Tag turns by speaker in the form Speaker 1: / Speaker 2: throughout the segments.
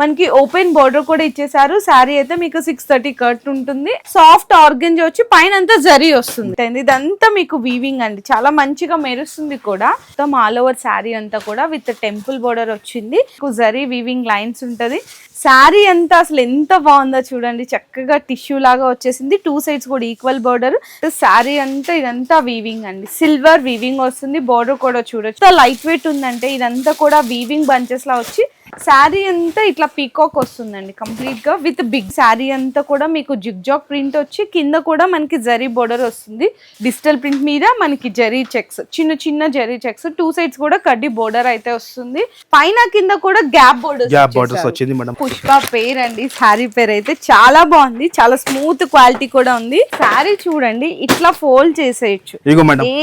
Speaker 1: మనకి open border కూడా ఇచ్చేసారు శారీ అయితే మీకు సిక్స్ థర్టీ కట్ ఉంటుంది. సాఫ్ట్ ఆర్గెంజ్ వచ్చి పైన అంతా జరీ వస్తుంది. ఇదంతా మీకు వీవింగ్ అండి. చాలా మంచిగా మెరుస్తుంది కూడా. మొత్తం ఆల్ ఓవర్ శారీ అంతా కూడా విత్ టెంపుల్ బోర్డర్ వచ్చింది. మీకు జరీ వీవింగ్ లైన్స్ ఉంటది. శారీ అంతా అసలు ఎంత బాగుందో చూడండి. చక్కగా టిష్యూ లాగా వచ్చేసింది. టూ సైడ్స్ కూడా ఈక్వల్ బోర్డర్ శారీ అంతా ఇదంతా వీవింగ్ అండి. సిల్వర్ వీవింగ్ వస్తుంది. బోర్డర్ కూడా చూడొచ్చు. లైట్ వెయిట్ ఉందంటే ఇదంతా కూడా వీవింగ్ బంచెస్ లా వచ్చి శారీ అంతా ఇట్లా పీకాక్ వస్తుందండి కంప్లీట్గా విత్ బిగ్ శారీ అంతా కూడా మీకు జిగ్జాక్ ప్రింట్ వచ్చి కింద కూడా మనకి జరీ బోర్డర్ వస్తుంది. డిజిటల్ ప్రింట్ మీద మనకి జరీ చెక్స్ చిన్న చిన్న జరీ చెక్స్ టూ సైడ్స్ కూడా కడ్డీ బోర్డర్ అయితే వస్తుంది. పైన కింద కూడా గ్యాప్ బోర్డర్
Speaker 2: గ్యాప్ బార్డర్స్ వచ్చింది మేడం
Speaker 1: పుష్ప పేర్ అండి శారీ పేర్ అయితే చాలా బాగుంది చాలా స్మూత్ క్వాలిటీ కూడా ఉంది. శారీ చూడండి ఇట్లా ఫోల్డ్ చేసేయచ్చు.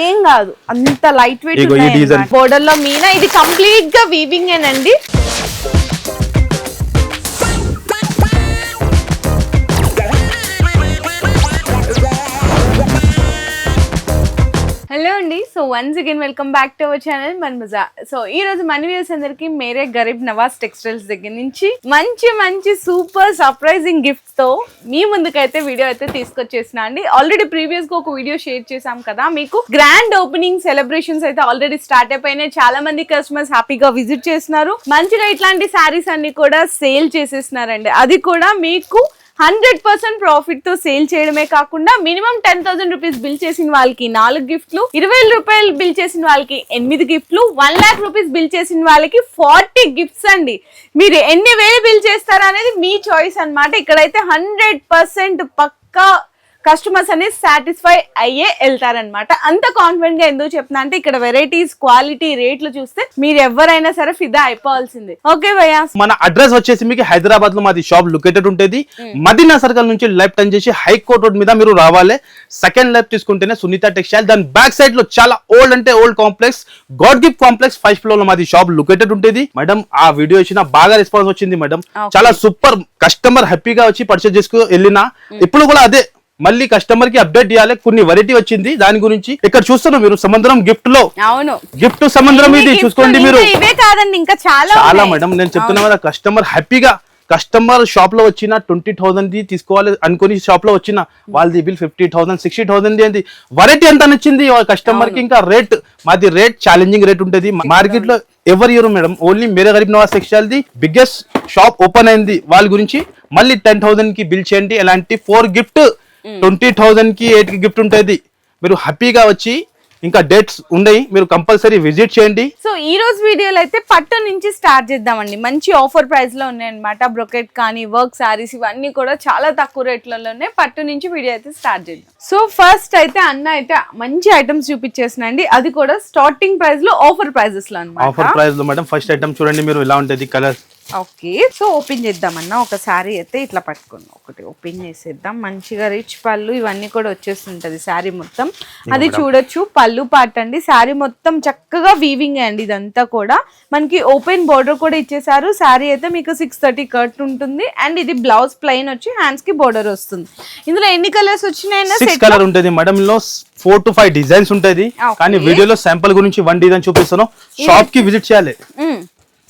Speaker 1: ఏం కాదు అంత లైట్ వెయిట్. బోర్డర్లో మీనా ఇది కంప్లీట్గా వీవింగ్ ఏనండి. హలో అండి. So once again welcome back to our channel Man Maza so ఈ రోజు మన వ్యూస్ అందరికి మేరే గరీబ్ నవాజ్ టెక్స్టైల్స్ దగ్గర నుంచి మంచి మంచి సూపర్ సర్ప్రైజింగ్ గిఫ్ట్స్తో మీ ముందుకైతే వీడియో అయితే తీసుకొచ్చేసిన అండి. ఆల్రెడీ ప్రీవియస్గా ఒక వీడియో షేర్ చేసాం కదా మీకు గ్రాండ్ ఓపెనింగ్ సెలబ్రేషన్స్ అయితే ఆల్రెడీ స్టార్ట్ అయిపోయినాయి. చాలా మంది కస్టమర్స్ హ్యాపీగా విజిట్ చేస్తున్నారు. మంచిగా ఇట్లాంటి శారీస్ అన్ని కూడా సేల్ చేసేసినారండి. అది కూడా మీకు హండ్రెడ్ పర్సెంట్ ప్రాఫిట్తో సేల్ చేయడమే కాకుండా minimum ten thousand rupees bill చేసిన వాళ్ళకి నాలుగు గిఫ్ట్లు ఇరవై రూపాయలు బిల్ చేసిన వాళ్ళకి ఎనిమిది గిఫ్ట్లు వన్ లాక్ రూపీస్ బిల్ చేసిన వాళ్ళకి ఫార్టీ గిఫ్ట్స్ అండి. మీరు ఎన్ని వేలు బిల్ చేస్తారా అనేది మీ చాయిస్ అనమాట ఇక్కడైతే హండ్రెడ్ పర్సెంట్ పక్కా కస్టమర్స్ అనేది సాటిస్ఫై అయ్యే వెళ్తారనమాట అంత కాన్ఫిడెంట్గా ఎందుకు చెప్తున్నా అంటే ఇక్కడ వెరైటీస్ క్వాలిటీ రేట్లు చూస్తే మీరు ఎవరైనా సరే ఫిదా అయిపోవాల్సిందే. ఓకే భయ్యా?
Speaker 2: మన అడ్రస్ వచ్చేసి మీకు హైదరాబాద్లో మాది షాప్ లొకేటెడ్ ఉంటుంది. మదీనా సర్కిల్ నుంచి లెఫ్ట్ టర్న్ చేసి హైకోర్ట్ రోడ్ మీద మీరు రావాలి. సెకండ్ లెఫ్ట్ తీసుకుంటేనే సునీత టెక్స్టైల్ దాని బ్యాక్ సైడ్లో చాలా ఓల్డ్ అంటే old complex god gift complex first ఫ్లోర్లో మాది షాప్ లొకేటెడ్ ఉంటుంది. మేడం ఆ వీడియో ఇచ్చిన బాగా రెస్పాన్స్ వచ్చింది మేడం. చాలా సూపర్ కస్టమర్ హ్యాపీగా వచ్చి పర్చేస్ చేసుకు వెళ్ళినా. ఇప్పుడు కూడా అదే మళ్ళీ కస్టమర్కి అప్డేట్ చేయాలి. కొన్ని వెరైటీ వచ్చింది. దాని గురించి ఇక్కడ చూస్తున్నాం మీరు? సముద్రం గిఫ్ట్లో?
Speaker 1: అవును.
Speaker 2: గిఫ్ట్ సముద్రం ఇది చూసుకోండి మీరు.
Speaker 1: ఇవే కాదండి. ఇంకా చాలా
Speaker 2: చాలా. మేడం నేను చెప్తున్నా కదా కస్టమర్ హ్యాపీగా కస్టమర్ షాప్లో వచ్చిన ట్వంటీ థౌసండ్ ది తీసుకోవాలి అనుకుని షాప్లో వచ్చిన వాళ్ళది bill fifty thousand sixty thousand ఏంది? వెరైటీ ఎంత నచ్చింది? కస్టమర్కి ఇంకా రేట్ మాది రేట్ ఛాలెంజింగ్ రేట్ ఉంటుంది. మార్కెట్లో ఎవరి year madam only Mere Garib Nawaz textile the biggest shop open అయింది. వాళ్ళ గురించి మళ్ళీ టెన్ థౌసండ్కి బిల్ చేయండి. ఎలాంటి ఫోర్ గిఫ్ట్ ట్వంటీ థౌసండ్కి ఎయిట్కి గిఫ్ట్ ఉంటుంది. మీరు హ్యాపీగా వచ్చి ఇంకా డేట్స్ ఉన్నాయి. మీరు కంపల్సరీ విజిట్ చేయండి.
Speaker 1: సో ఈ రోజు వీడియోలో అయితే పట్టు నుంచి స్టార్ట్ చేద్దామండి. మంచి ఆఫర్ ప్రైస్లో ఉన్నాయన్నమాట. బ్రొకెట్ కానీ వర్క్ సారీస్ ఇవన్నీ కూడా చాలా తక్కువ రేట్లలో ఉన్నాయి పట్టు నుంచి వీడియో అయితే స్టార్ట్ చేద్దాం. సో ఫస్ట్ అయితే అన్న అయితే మంచి ఐటమ్స్ చూపించేసినండి అది కూడా స్టార్టింగ్ ప్రైస్లో ఆఫర్ ప్రైజెస్లో
Speaker 2: ఆఫర్
Speaker 1: అనమాట
Speaker 2: ప్రైస్లో మేడం ఫస్ట్ ఐటమ్ చూడండి మీరు ఎలా ఉంటుంది కలర్
Speaker 1: ఓకే సో ఓపెన్ చేద్దామన్నా. ఒక శారీ అయితే ఇట్లా పట్టుకున్నాం. ఒకటి ఓపెన్ చేసేద్దాం. మంచిగా రిచ్ పళ్ళు ఇవన్నీ కూడా వచ్చేస్తుంటది శారీ మొత్తం. అది చూడొచ్చు పళ్ళు పాట అండి. శారీ మొత్తం చక్కగా వీవింగ్ అండి ఇదంతా కూడా. మనకి ఓపెన్ బోర్డర్ కూడా ఇచ్చేసారు శారీ అయితే మీకు సిక్స్ థర్టీ కట్ ఉంటుంది. అండ్ ఇది బ్లౌజ్ ప్లెయిన్ వచ్చి హ్యాండ్స్కి బోర్డర్ వస్తుంది. ఇందులో ఎన్ని కలర్స్ సెట్
Speaker 2: కలర్ ఉంటుంది మేడం లో? ఫోర్ టు ఫైవ్ డిజైన్స్ ఉంటుంది. కానీ వీడియోలో శాంపుల్ గురించి వన్ డిజైన్ చూపిస్తాను షాప్కి విజిట్ చేయాలి.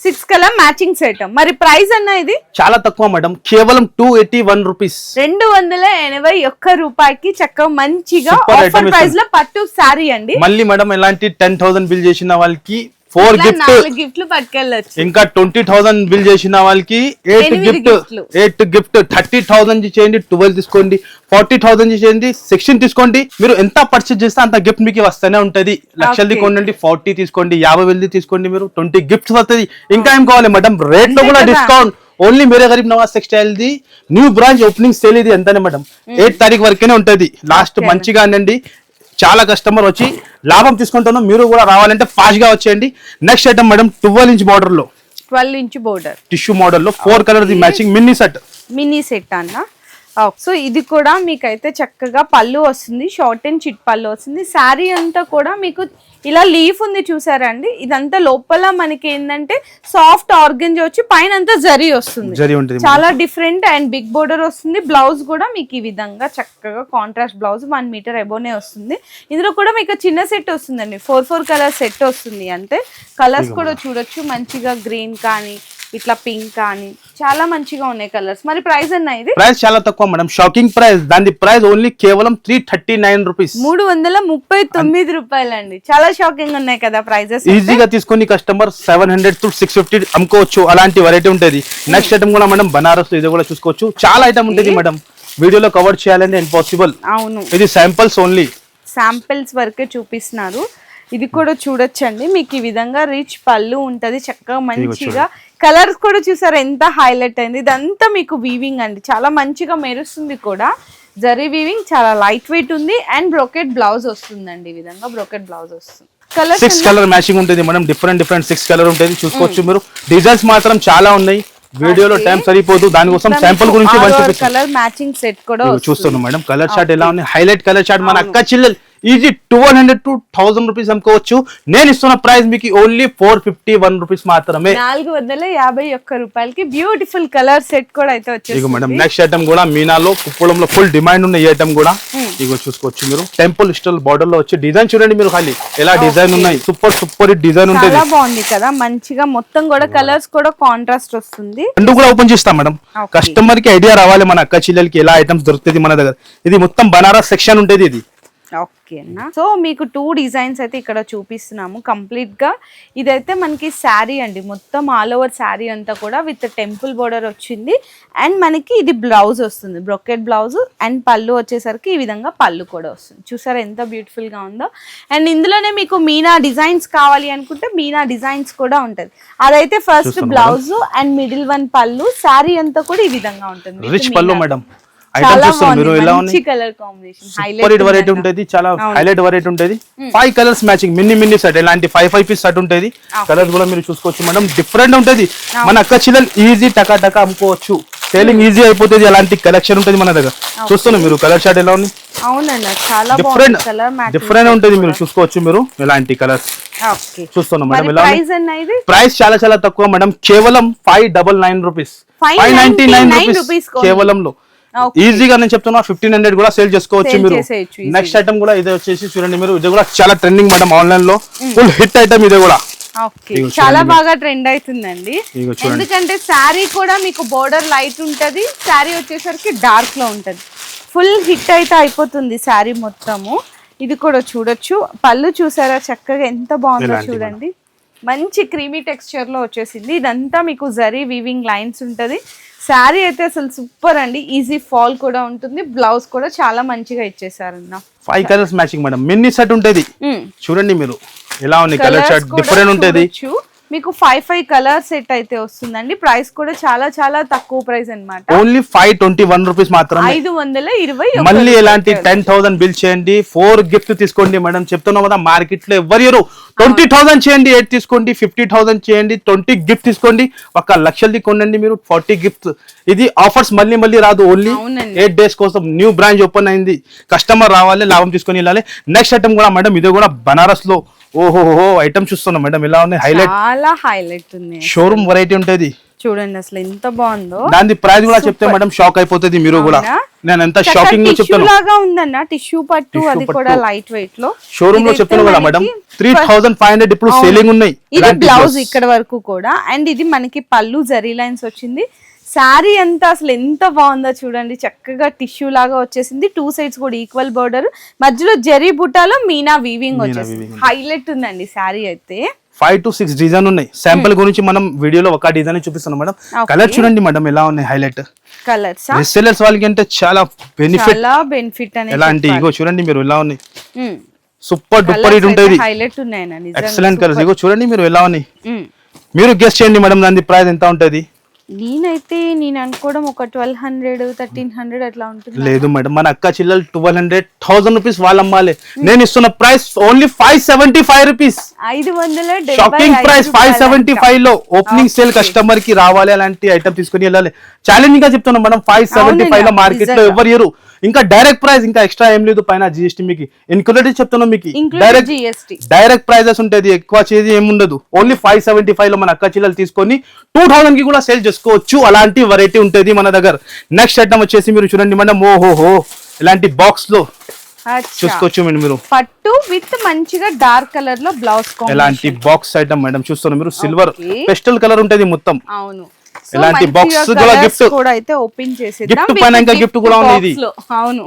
Speaker 1: Six colour matching set. మరి ప్రైస్ అన్న ఇది?
Speaker 2: చాలా తక్కువ మేడం. కేవలం టూ ఎయిటీ వన్ రూపీస్
Speaker 1: రెండు వందల ఎనభై ఒక్క రూపాయికి చక్కగా మంచిగా ఆఫర్ ప్రైస్. లో పట్టు శారీ అండి.
Speaker 2: మళ్ళీ మేడం ఎలాంటి టెన్ థౌసండ్ బిల్ చేసిన వాళ్ళకి ఫోర్ గిఫ్ట్
Speaker 1: గిఫ్ట్లు పట్టుకెళ్ళచ్చు.
Speaker 2: ఇంకా ట్వంటీ థౌసండ్ బిల్ చేసిన వాళ్ళకి eight gift. Eight gift thirty thousand చేయండి ట్వెల్వ్ తీసుకోండి ఫార్టీ థౌసండ్ చేయండి సిక్స్టీన్ తీసుకోండి. మీరు ఎంత పర్చేస్ చేస్తే అంత గిఫ్ట్ మీకు వస్తూనే ఉంటది. లక్షలది. కొనండి ఫార్టీ తీసుకోండి యాభై వేలది తీసుకోండి మీరు. ట్వంటీ గిఫ్ట్స్ వస్తుంది. ఇంకా ఏం కావాలి మేడం
Speaker 1: రేట్లో
Speaker 2: కూడా. డిస్కౌంట్ ఓన్లీ మీరే Garib Nawaz textile the new branch opening sale ఇది ఎంతనే మేడం ఎయిట్ తారీఖు వరకేనే ఉంటది. లాస్ట్. మంచిగా అనండి. చాలా కస్టమర్ వచ్చి లాభం తీసుకుంటాను మీరు కూడా రావాలంటే ఫాస్ట్గా వచ్చేయండి. Next item madam twelve inch బార్డర్లో.
Speaker 1: ట్వెల్వ్ ఇంచ్ బోర్డర్
Speaker 2: టిష్యూ మోడల్లో four colour the matching mini set
Speaker 1: mini set అన్న. సో ఇది కూడా మీకైతే చక్కగా పళ్ళు వస్తుంది షార్ట్ అండ్ చిట్ పళ్ళు వస్తుంది. శారీ అంతా కూడా మీకు ఇలా లీఫ్ ఉంది చూసారా అండి ఇదంతా లోపల మనకి ఏంటంటే సాఫ్ట్ ఆర్గంజ్ వచ్చి పైన అంతా జరీ వస్తుంది.
Speaker 2: జరీ ఉంటుంది
Speaker 1: చాలా డిఫరెంట్ అండ్ బిగ్ బోర్డర్ వస్తుంది. బ్లౌజ్ కూడా మీకు ఈ విధంగా చక్కగా కాంట్రాస్ట్ బ్లౌజ్ వన్ మీటర్ ఎబోనే వస్తుంది. ఇందులో కూడా మీకు చిన్న సెట్ వస్తుందండి. ఫోర్ ఫోర్ కలర్ సెట్ వస్తుంది అంతే కలర్స్ కూడా చూడొచ్చు. మంచిగా గ్రీన్ కానీ ఇట్లా పింక్ కానీ. చాలా మంచిగా ఉన్నాయి కలర్స్. మరి ప్రైస్ అన్న ఇది?
Speaker 2: ప్రైస్ చాలా తక్కువ మేడం. షాకింగ్ ప్రైస్ దాని ప్రైస్ ఓన్లీ కేవలం త్రీ థర్టీ నైన్ రూపీస్
Speaker 1: మూడు వందల ముప్పై తొమ్మిది రూపాయలండి. చాలా షాకింగ్ ఉన్నాయి కదా ప్రైజెస్
Speaker 2: ఈజీగా తీసుకొని customer seven hundred to six fifty అమ్ముకోవచ్చు. అలాంటి వెరైటీ ఉంటుంది. నెక్స్ట్ ఐటమ్ కూడా మేడం బనారస్ ఇది కూడా చూసుకోవచ్చు. చాలా ఐటమ్ ఉంటుంది మేడం. వీడియోలో కవర్ చేయాలంటే ఇంపాసిబుల్
Speaker 1: అవును.
Speaker 2: ఇది శాంపుల్స్ ఓన్లీ
Speaker 1: శాంపిల్స్ వరకే చూపిస్తున్నారు. ఇది కూడా చూడొచ్చండి. మీకు ఈ విధంగా రిచ్ పళ్ళు ఉంటది చక్కగా మంచిగా. కలర్స్ కూడా చూసారు ఎంత హైలైట్ అయింది. ఇదంతా మీకు వీవింగ్ అండి. చాలా మంచిగా మెరుస్తుంది కూడా. జరీ వీవింగ్ చాలా లైట్ వెయిట్ ఉంది. అండ్ బ్రోకెట్ బ్లౌజ్ వస్తుందండి. ఈ విధంగా బ్రోకెట్ బ్లౌజ్ వస్తుంది. కలర్స్
Speaker 2: సిక్స్ కలర్ మ్యాచింగ్ ఉంటుంది madam. Different different six colour ఉంటుంది. చూసుకోవచ్చు మీరు. డిజైన్స్ మాత్రం చాలా ఉన్నాయి. వీడియోలో టైం సరిపోదు. దానికోసం శాంపుల్ గురించి.
Speaker 1: కలర్ మ్యాచింగ్ సెట్ కూడా
Speaker 2: చూస్తున్నాం మేడం. కలర్ చార్ట్ ఎలా ఉంది? హైలైట్ కలర్ చార్ట్ మన అక్క చిల్లెలు. Easy twelve hundred to thousand rupees అమ్ముకోవచ్చు. నేను ఇస్తున్న ప్రైస్ మీకు only four fifty one rupees మాత్రమే.
Speaker 1: నాలుగు వందల యాభై ఒక్క రూపాయలకి బ్యూటిఫుల్ కలర్ సెట్ కూడా అయితే
Speaker 2: ఇగో
Speaker 1: వచ్చేసి
Speaker 2: మేడం నెక్స్ట్ ఐటమ్ కూడా మీనాలో కుప్పడంలో ఫుల్ డిమాండ్ ఉన్న ఈ ఐటమ్ కూడా. ఇగో చూసుకోవచ్చు మీరు. టెంపుల్ స్టైల్ బార్డర్లో వచ్చి డిజైన్ చూడండి మీరు ఖాళీ. ఎలా డిజైన్ ఉన్నాయి? సూపర్ సూపర్ డిజైన్ ఉంటుంది.
Speaker 1: బాగుంది కదా మంచిగా మొత్తం కూడా కలర్స్ కూడా కాంట్రాస్ట్ వస్తుంది.
Speaker 2: రెండు కూడా ఓపెన్ చేస్తాం మేడం. కస్టమర్కి ఐడియా రావాలి మన అక్క చెల్లెలకి ఎలా ఐటమ్స్ దొరుకుతుంది మన దగ్గర. ఇది మొత్తం బనారస్ సెక్షన్ ఉంటుంది ఇది.
Speaker 1: ఓకే అన్న. సో మీకు టూ డిజైన్స్ అయితే ఇక్కడ చూపిస్తున్నాము. కంప్లీట్గా ఇదైతే మనకి శారీ అండి. మొత్తం ఆల్ ఓవర్ శారీ అంతా కూడా విత్ టెంపుల్ బోర్డర్ వచ్చింది. అండ్ మనకి ఇది బ్లౌజ్ వస్తుంది. బ్రొకెట్ బ్లౌజ్ అండ్ పళ్ళు వచ్చేసరికి ఈ విధంగా పళ్ళు కూడా వస్తుంది. చూసారా ఎంత బ్యూటిఫుల్గా ఉందో? అండ్ ఇందులోనే మీకు మీనా డిజైన్స్ కావాలి అనుకుంటే మీనా డిజైన్స్ కూడా ఉంటది. అదైతే first blouse and middle one పళ్ళు. శారీ అంతా కూడా ఈ విధంగా ఉంటుంది.
Speaker 2: రిచ్ పళ్ళు. మేడం సూపర్ వెరైటీ ఉంటుంది చాలా హైలైట్ వెరైటీ ఉంటుంది. Five colours matching mini mini set ఇలాంటి ఫైవ్ ఫైవ్ పీస్ సెట్ ఉంటుంది. కలర్స్ కూడా మీరు చూసుకోవచ్చు మేడం డిఫరెంట్ ఉంటుంది. మన అక్క చిల్లలు ఈజీ టకా టకా అమ్ముకోవచ్చు. సేలింగ్ ఈజీ అయిపోతుంది అలాంటి కలెక్షన్ ఉంటుంది మన దగ్గర. చూస్తున్నాం మీరు కలర్ షార్ట్ ఎలా ఉంది? డిఫరెంట్ డిఫరెంట్ ఉంటుంది మీరు చూసుకోవచ్చు మీరు ఇలాంటి కలర్స్ చూస్తున్నాం మేడం ఉంది?
Speaker 1: ప్రైస్
Speaker 2: చాలా చాలా తక్కువ మేడం కేవలం five double nine rupees five ninety nine
Speaker 1: 599
Speaker 2: rupees. కేవలంలో. ఈజీగా నేను చెప్తున్నా ఫిఫ్టీన్ హండ్రెడ్ కూడా సేల్ చేసుకోవచ్చు మీరు. నెక్స్ట్ ఐటమ్ కూడా ఇదే వచ్చేసి చూడండి మీరు ఇది కూడా చాలా ట్రెండింగ్ మేడం ఆన్లైన్లో. ఫుల్ హిట్ ఐటమ్ ఇది కూడా.
Speaker 1: చాలా బాగా ట్రెండ్ అవుతుందండి. ఎందుకంటే శారీ కూడా మీకు బోర్డర్ లైట్ ఉంటది శారీ వచ్చేసరికి డార్క్లో ఉంటది. ఫుల్ హిట్ అయితే అయిపోతుంది శారీ మొత్తము. ఇది కూడా చూడొచ్చు. పళ్ళు చూసారా? చక్కగా ఎంత బాగుందో చూడండి. మంచి క్రీమీ టెక్స్చర్లో వచ్చేసింది. ఇదంతా మీకు జరీ వీవింగ్ లైన్స్ ఉంటది. శారీ అయితే అసలు సూపర్ అండి. ఈజీ ఫాల్ కూడా ఉంటుంది. బ్లౌజ్ కూడా చాలా మంచిగా ఇచ్చేసారన్న.
Speaker 2: Five colours matching madam mini set ఉంటుంది. చూడండి మీరు. ఎలా ఉంది? కలర్
Speaker 1: కూడా
Speaker 2: డిఫరెంట్ ఉంటుంది.
Speaker 1: మీకు ఫైవ్ ఫైవ్ కలర్ సెట్ అయితే వస్తుందండి. ప్రైస్ కూడా చాలా చాలా తక్కువ ప్రైస్ అన్నమాట.
Speaker 2: Only five twenty one rupees మాత్రమే.
Speaker 1: ఐదు వందల ఇరవై
Speaker 2: మళ్ళీ. ఎలాంటి టెన్ థౌసండ్ బిల్ చేయండి. ఫోర్ గిఫ్ట్ తీసుకోండి మేడం. చెప్తున్నాం కదా మార్కెట్లో ఎవరు ట్వంటీ థౌసండ్ చేయండి ఎయిట్ తీసుకోండి ఫిఫ్టీ థౌసండ్ చేయండి ట్వంటీ గిఫ్ట్ తీసుకోండి. ఒక లక్షలది కొనండి మీరు ఫార్టీ గిఫ్ట్ ఇది ఆఫర్స్ మళ్ళీ మళ్ళీ రాదు. ఓన్లీ. ఎయిట్ డేస్ కోసం న్యూ బ్రాంచ్ ఓపెన్ అయింది. కస్టమర్ రావాలి లాభం తీసుకొని వెళ్ళాలి. నెక్స్ట్ ఐటమ్ కూడా మేడం ఇది కూడా బనారస్లో ఓహోహో ఐటమ్ చూస్తున్నాం మేడం. ఎలా ఉంది హైలైట్
Speaker 1: చాలా హైలైట్ ఉంది
Speaker 2: షోరూమ్ వెరైటీ ఉంటుంది.
Speaker 1: చూడండి అసలు ఎంత బాగుందో.
Speaker 2: దాని ప్రైస్ కూడా చెప్తే మేడం షాక్ అయిపోతుంది మీరు కూడా? నేను ఎంత షాకింగ్ చెప్తాను.
Speaker 1: లాగా ఉందన్న టిష్యూ పట్టు అది. కూడా లైట్
Speaker 2: వెయిట్లో. షోరూమ్లో
Speaker 1: ఇదైతే
Speaker 2: చెప్తున్నా కదా madam three thousand five hundred ఇప్పుడు. సేలింగ్ ఉన్నాయి.
Speaker 1: ఇది బ్లౌజ్. ఇక్కడ వరకు కూడా. అండ్ ఇది మనకి పళ్ళు జరీ లైన్స్ వచ్చింది. శారీ అంతా అసలు ఎంత బాగుందో చూడండి. చక్కగా టిష్యూ లాగా వచ్చేసింది. టూ సైడ్స్ కూడా ఈక్వల్ బోర్డర్ మధ్యలో జరీ బుట్టాలో మీనా వీవింగ్ వచ్చేసింది. హైలైట్ ఉందండి శారీ అయితే.
Speaker 2: ఫైవ్ టు సిక్స్ డిజైన్ ఉన్నాయి. శాంపుల్ గురించి మనం వీడియోలో ఒక డిజైన్ చూపిస్తున్నాం మేడం. కలర్ చూడండి మేడం ఎలా ఉన్నాయి హైలైట్
Speaker 1: కలర్స్
Speaker 2: రిసెలర్స్ వాళ్ళకి అంటే చాలా బెనిఫిట్
Speaker 1: చాలా బెనిఫిట్ అనేది
Speaker 2: ఎలాంటి ఇగో చూడండి మీరు ఎలా ఉన్నాయి. సూపర్ డూపర్
Speaker 1: కలర్స్
Speaker 2: ఇట్ ఉంటుంది
Speaker 1: హైలైట్ ఉన్నాయన్న
Speaker 2: ఎక్సలెంట్ కలర్స్ ఇగో చూడండి మీరు ఎలా ఉన్నాయి.
Speaker 1: నిజంగా
Speaker 2: మీరు గెస్ట్ చేయండి మేడం దాని ప్రైస్ ఎంత ఉంటది?
Speaker 1: నేనైతే నేను అనుకోవడం ఒక ట్వెల్వ్ హండ్రెడ్ థర్టీన్ హండ్రెడ్ అట్లా ఉంటుంది
Speaker 2: లేదు మేడం మన అక్క చిల్లలు ట్వెల్వ్ హండ్రెడ్ థౌసండ్ రూపీస్ వాళ్ళు అమ్మాలి నేను ఇస్తున్న price only five seventy five rupees
Speaker 1: ఐదు వందల ఐదు
Speaker 2: ప్రైస్ ఫైవ్. సెవెంటీ ఫైవ్లో ఓపెనింగ్ సేల్. కస్టమర్కి రావాలి అలాంటి ఐటమ్ తీసుకుని వెళ్ళాలి ఛాలెంజింగ్గా చెప్తున్నాం మేడం ఫైవ్ సెవెంటీ ఫైవ్లో
Speaker 1: మార్కెట్లో.
Speaker 2: ఎవరు ఇంకా డైరెక్ట్ ప్రైస్ ఇంకా ఎక్స్ట్రా ఏం లేదు పైన జిఎస్టీ మీకు. ఇన్క్లూడెడ్ చెప్తున్నాం మీకు. డైరెక్ట్. డైరెక్ట్ ప్రైజెస్ ఉంటుంది ఎక్కువ చేది ఏమి ఉండదు. ఓన్లీ ఫైవ్ సెవెంటీ ఫైవ్లో మన అక్క చిల్లలు తీసుకొని టూ థౌసండ్కి కూడా సేల్ చేసుకోవచ్చు. అలాంటి వెరైటీ ఉంటుంది మన దగ్గర. నెక్స్ట్ ఐటమ్ వచ్చేసి మీరు చూడండి మేడం. ఓహోహో ఇలాంటి
Speaker 1: బాక్స్లో.
Speaker 2: చూసుకోవచ్చు మేడం మీరు.
Speaker 1: పట్టు విత్ మంచిగా డార్క్ కలర్లో బ్లౌజ్
Speaker 2: ఎలాంటి బాక్స్ ఐటమ్ మేడం చూస్తున్నారు మీరు. సిల్వర్. పెస్టల్ కలర్ ఉంటుంది మొత్తం.
Speaker 1: అవును.
Speaker 2: ఇలాంటి బాక్స్ కూడా గిఫ్ట్
Speaker 1: కూడా అయితే ఓపెన్ చేసేద్దాం.
Speaker 2: Gift
Speaker 1: With
Speaker 2: పైన ఇంకా
Speaker 1: gift
Speaker 2: కూడా ఉంది ఇది.
Speaker 1: అవును.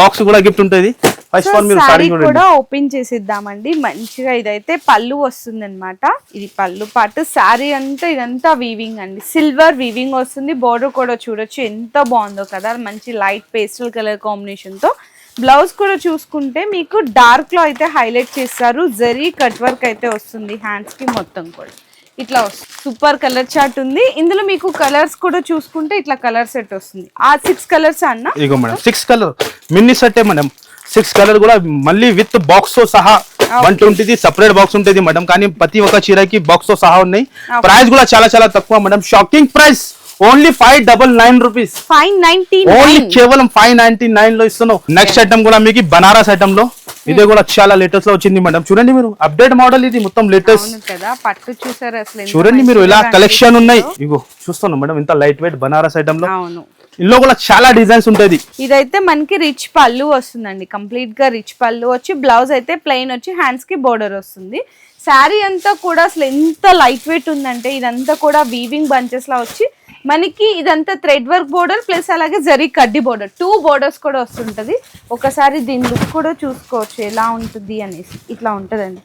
Speaker 2: బాక్స్ కూడా గిఫ్ట్ ఉంటుంది. ఫస్ట్ ఆల్ మీరు సారీ
Speaker 1: కూడా ఓపెన్ చేసిద్దామండి. మంచిగా ఇదైతే పళ్ళు వస్తుంది అనమాట ఇది పళ్ళు పాటు సారీ అంతా ఇదంతా వీవింగ్ అండి. సిల్వర్ వీవింగ్ వస్తుంది. బోర్డర్ కూడా చూడొచ్చు. ఎంత బాగుందో కదా. మంచి లైట్ పేస్టల్ కలర్ కాంబినేషన్తో. బ్లౌజ్ కూడా చూసుకుంటే మీకు డార్క్లో అయితే హైలైట్ చేస్తారు. జరీ కట్ వర్క్ అయితే వస్తుంది. హ్యాండ్స్కి మొత్తం కూడా. ఇట్లా వస్తుంది సూపర్ కలర్ చార్ట్ ఉంది. ఇందులో మీకు కలర్స్ కూడా చూసుకుంటే ఇట్లా కలర్ సెట్ వస్తుంది. ఆ సిక్స్ కలర్స్ అన్న?
Speaker 2: ఇగో madam six colour. Mini set madam. Six colour కూడా మళ్ళీ విత్ బాక్స్తో సహా వన్ ట్వంటీది సపరేట్ బాక్స్ ఉంటుంది మేడం. కానీ ప్రతి ఒక్క చీరకి బాక్స్తో సహా ఉన్నాయి. ప్రైస్ కూడా చాలా చాలా తక్కువ madam. Shocking price only five double nine rupees
Speaker 1: five ninety
Speaker 2: only కేవలం ఫైవ్ నైన్టీ నైన్లో ఇస్తున్నాం. నెక్స్ట్ ఐటమ్ కూడా మీకు బనారస్ ఐటమ్లో. ఇదే కూడా చాలా లేటెస్ట్లో వచ్చింది మేడం చూడండి మీరు అప్డేట్ మోడల్ ఇది మొత్తం లేటెస్ట్
Speaker 1: కదా పట్టు చూసారు అసలు
Speaker 2: చూడండి మీరు ఇలా కలెక్షన్ ఉన్నాయి. ఇగో చూస్తున్నాం మేడం ఇంత లైట్ వెయిట్ బనారస్
Speaker 1: ఐటమ్లో.
Speaker 2: ఇందులో కూడా చాలా డిజైన్స్ ఉంటుంది
Speaker 1: ఇదైతే మనకి రిచ్ పళ్ళు వస్తుందండి కంప్లీట్గా రిచ్ పళ్ళు. వచ్చి బ్లౌజ్ అయితే ప్లెయిన్ వచ్చి హ్యాండ్స్కి బోర్డర్ వస్తుంది. శారీ అంతా కూడా అసలు ఎంత లైట్ వెయిట్ ఉందంటే ఇదంతా కూడా వీవింగ్ బంచెస్ లా వచ్చి మనకి ఇదంతా థ్రెడ్ వర్క్ బోర్డర్ ప్లస్ అలాగే జరీ కడ్డీ బోర్డర్ టూ బోర్డర్స్ కూడా వస్తుంటది. ఒకసారి దీని లుక్ కూడా చూసుకోవచ్చు. ఎలా ఉంటుంది అనేసి. ఇట్లా ఉంటదండి.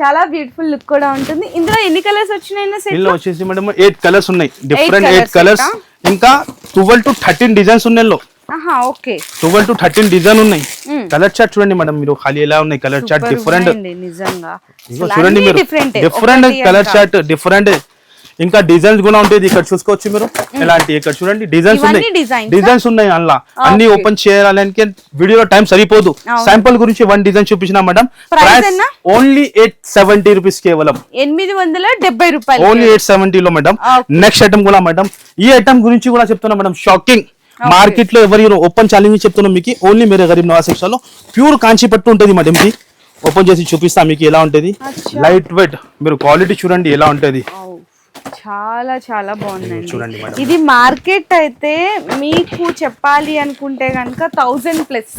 Speaker 1: చాలా బ్యూటిఫుల్ లుక్ కూడా ఉంటుంది. ఇందులో ఎన్ని కలర్స్ వచ్చినాయి
Speaker 2: వచ్చేసి మేడం ఎయిట్ కలర్స్ ఉన్నాయి. డిఫరెంట్
Speaker 1: colours
Speaker 2: ఎయిట్ కలర్స్
Speaker 1: ఉంటా?
Speaker 2: ఇంకా ట్వెల్వ్ టు థర్టీన్ డిజైన్స్ ఉన్నాయి
Speaker 1: okay.
Speaker 2: Twelve to thirteen design ఉన్నాయి. కలర్ చార్ట్ చూడండి మేడం మీరు ఖాళీ ఎలా ఉన్నాయి? కలర్ చార్ట్ డిఫరెంట్ చూడండి మీరు. Different colour. చార్ట్ డిఫరెంట్ ఇంకా డిజైన్స్ కూడా ఉంటుంది ఇక్కడ చూసుకోవచ్చు మీరు. ఎలాంటి ఇక్కడ చూడండి డిజైన్స్ ఉన్నాయి? డిజైన్స్ ఉన్నాయి అందులో. అన్ని. ఓపెన్ చేయాలంటే వీడియోలో టైం సరిపోదు. శాంపుల్ గురించి వన్ డిజైన్ చూపించిన madam. Price? Only eight seventy rupees కేవలం.
Speaker 1: ఎనిమిది వందల డెబ్బై రూపాయలు
Speaker 2: ఓన్లీ ఎయిట్ సెవెంటీలో మేడం. నెక్స్ట్ ఐటమ్ కూడా మేడం. ఈ ఐటమ్ గురించి కూడా చెప్తున్నా మేడం షాకింగ్ మార్కెట్లో ఎవరు ఓపెన్ ఛాలెంజ్ చెప్తున్నా మీకు ఓన్లీ మీరు గరీబ్ నవాజ్ సెక్షన్లో ప్యూర్ కాంచి పట్టు ఉంటుంది మేడం ఇది ఓపెన్ చేసి చూపిస్తా మీకు ఎలా ఉంటది. లైట్ వెయిట్ మీరు క్వాలిటీ చూడండి ఎలా ఉంటది.
Speaker 1: చాలా చాలా బాగుందండి.
Speaker 2: చూడండి.
Speaker 1: ఇది మార్కెట్ అయితే మీకు చెప్పాలి అనుకుంటే కనుక థౌజండ్ ప్లస్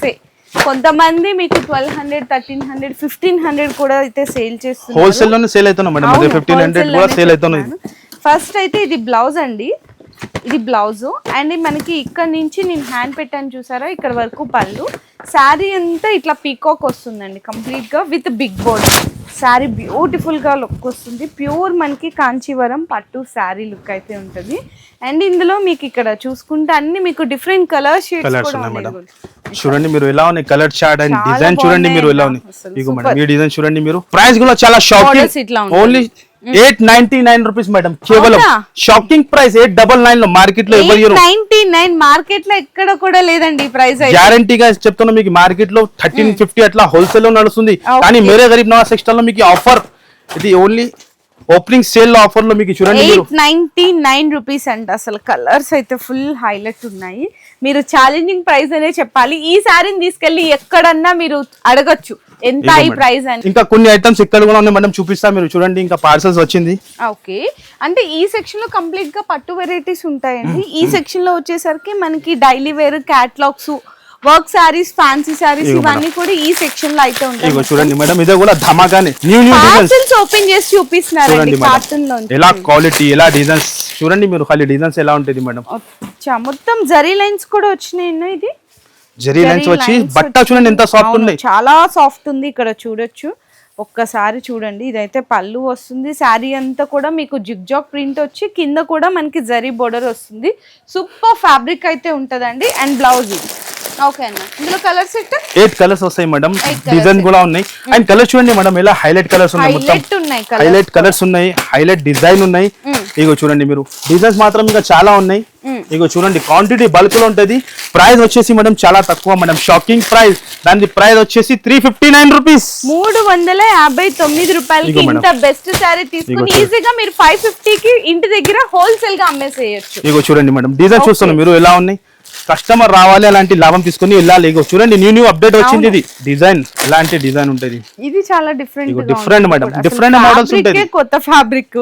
Speaker 1: కొంతమంది మీకు twelve hundred thirteen hundred fifteen hundred కూడా అయితే సేల్ చేస్తున్నారు.
Speaker 2: హోల్సేల్లోనే సేల్ అవుతున్నా మేడం. ఫిఫ్టీన్ హండ్రెడ్ కూడా సేల్ అవుతున్నాయి.
Speaker 1: ఫస్ట్ అయితే ఇది బ్లౌజ్ అండి. ఇది బ్లౌజ్. అండ్ మనకి ఇక్కడ నుంచి నేను హ్యాండ్ పెట్టాను చూసారా? ఇక్కడ వరకు పళ్ళు. శారీ అంతా ఇట్లా పీకాక్ వస్తుందండి. కంప్లీట్గా విత్ బిగ్ బోర్డర్ శారీ బ్యూటిఫుల్గా లుక్ వస్తుంది. ప్యూర్ మనకి కాంచీవరం పట్టు శారీ లుక్ అయితే ఉంటుంది. అండ్ ఇందులో మీకు ఇక్కడ చూసుకుంటే అన్ని మీకు డిఫరెంట్ కలర్ షేడ్స్
Speaker 2: చూడండి మీరు ఎలా ఉన్నాయి కలర్ చార్ట్ అండ్ డిజైన్ చూడండి మీరు ఎలా ఉన్నాయి. ఈ డిజైన్ చూడండి మీరు. ప్రైస్ కూడా చాలా
Speaker 1: ఉంటుంది.
Speaker 2: Only eight ninety nine rupees madam. కేవలం? షాకింగ్ ప్రైస్ ఎయిట్ డబల్ నైన్లో మార్కెట్లో ఎవరు
Speaker 1: నైన్టీ నైన్ మార్కెట్లో ఎక్కడ కూడా లేదండి ప్రైస్
Speaker 2: గ్యారంటీగా చెప్తున్నా మీకు మార్కెట్లో థర్టీన్ ఫిఫ్టీ అట్లా హోల్సేల్లో నడుస్తుంది. కానీ మేరే గరీబ్ నవాజ్ సెక్షన్లో మీకు ఆఫర్ ఇది ఓన్లీ ఓపెనింగ్ సేల్లో ఆఫర్లో మీకు చూడండి
Speaker 1: ఎయిట్ నైన్టీ నైన్ రూపీస్ అంట అసలు కలర్స్ అయితే ఫుల్ హైలైట్ ఉన్నాయి. మీరు ఛాలెంజింగ్ ప్రైస్ అనే చెప్పాలి. ఈ శారీని తీసుకెళ్ళి ఎక్కడన్నా మీరు అడగొచ్చు. ఎంత ఈ ప్రైస్. అని
Speaker 2: ఇంకా కొన్ని ఐటమ్స్ ఇక్కడ కూడా ఉన్నాయి మేడం చూపిస్తా మీరు చూడండి ఇంకా పార్సల్స్ వచ్చింది.
Speaker 1: ఓకే. అంటే ఈ సెక్షన్లో కంప్లీట్గా పట్టు వెరైటీస్ ఉంటాయండి. ఈ సెక్షన్లో వచ్చేసరికి మనకి daily wear catalogues work saris fancy
Speaker 2: ఇదిగో
Speaker 1: ఇవన్నీ కూడా ఈ సెక్షన్లో అయితే
Speaker 2: ఇగో
Speaker 1: ఉంటాయి
Speaker 2: చూడండి మేడం ఇదే కూడా ధమాకానే. న్యూ న్యూ డిజైన్స్
Speaker 1: ఓపెన్ చేసి చూపిస్తున్నారండి
Speaker 2: కార్టూన్లో ఎలా క్వాలిటీ ఎలా డిజైన్స్ చూడండి మీరు ఖాళీ డిజైన్స్ ఎలా ఉంటుంది మేడం?
Speaker 1: మొత్తం జరీ లైన్స్ కూడా వచ్చినాయి ఇది?
Speaker 2: జరీ లైన్స్ వచ్చి బట్ట చూడండి ఎంత సాఫ్ట్ ఉన్నాయి
Speaker 1: చాలా సాఫ్ట్ ఉంది ఇక్కడ చూడొచ్చు. ఒక్కసారి చూడండి ఇదైతే పళ్ళు వస్తుంది. శారీ అంతా కూడా మీకు జిగ్జాగ్ ప్రింట్ వచ్చి కింద కూడా మనకి జరీ బోర్డర్ వస్తుంది. సూపర్ ఫ్యాబ్రిక్ అయితే ఉంటదండి. అండ్ బ్లౌజ్ ఇది. ఓకే అన్న. ఇందులో కలర్ సెట్
Speaker 2: ఎయిట్ కలర్స్ వస్తాయి మేడం. డిజైన్ కూడా ఉన్నాయి. అండ్ కలర్స్ చూడండి మేడం ఎలా హైలైట్ కలర్స్ ఉన్నాయి మొత్తం.
Speaker 1: హైలైట్ ఉన్నాయి కలర్
Speaker 2: హైలైట్ కలర్స్ ఉన్నాయి హైలైట్ డిజైన్ ఉన్నాయి. ఇగో చూడండి మీరు. డిజైన్స్ మాత్రం ఇంకా చాలా ఉన్నాయి. ఇగో చూడండి క్వాంటిటీ బల్క్లో ఉంటది. ప్రైస్ వచ్చేసి మేడం చాలా తక్కువ మేడం. షాకింగ్ ప్రైస్ దాని ప్రైస్ వచ్చేసి త్రీ ఫిఫ్టీ నైన్ రూపీస్
Speaker 1: మూడు వందల యాభై తొమ్మిది రూపాయలకి
Speaker 2: మేడం.
Speaker 1: ఇంత బెస్ట్ శారీ తీసుకుని. ఈజీగా మీరు ఫైవ్ ఫిఫ్టీకి ఇంటి దగ్గర హోల్సేల్గా అమ్మేసేయచ్చు.
Speaker 2: ఇగో చూడండి మేడం. డిజైన్ చూస్తున్నాం. మీరు ఎలా ఉన్నాయి? కస్టమర్ రావాలి అలాంటి లాభం తీసుకుని వెళ్ళాలి. ఇగో చూడండి న్యూ న్యూ అప్డేట్ వచ్చింది ఇది. డిజైన్ ఎలాంటి డిజైన్ ఉంటది?
Speaker 1: ఇది చాలా different
Speaker 2: different madam. Different models ఉంటాయి.
Speaker 1: కొత్త ఫ్యాబ్రిక్